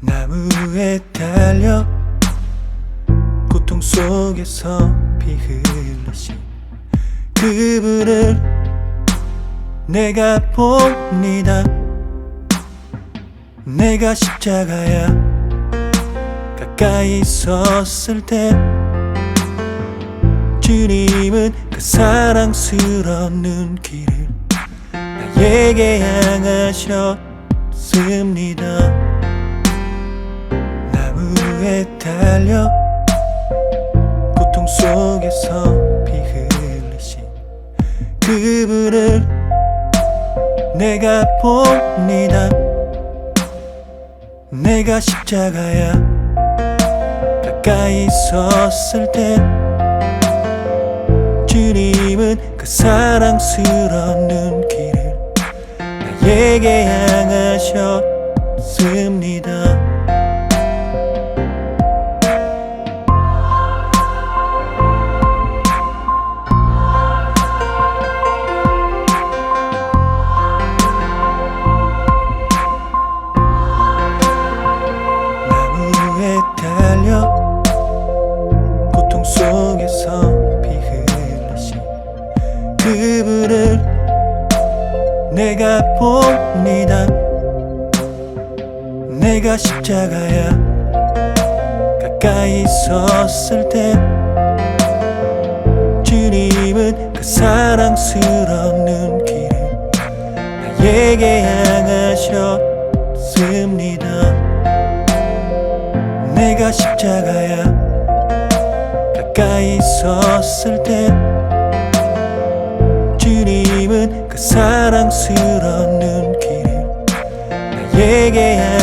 나무에 달려. 고통 속에서 피 흘리신 그분을 내가 봅니다. 내가 십자가야. 가까이 섰을 때 주님은 그 사랑스러운 눈길을 나에게 향하셨습니다. 나무에 달려 고통 속에서 피 흘리신 그분을 내가 봅니다. 내가 십자가야 가까이 섰을 때 주님은 그 사랑스러운 눈길을 나에게 향하셨습니다 그분을 내가 봅니다. 내가 십자가야. 가까이 섰을 때 주님은 그 사랑스러운 눈길을 나에게 향하셨습니다. 내가 십자가야. 가까이 섰을 때 사랑스러운 눈길을 나에게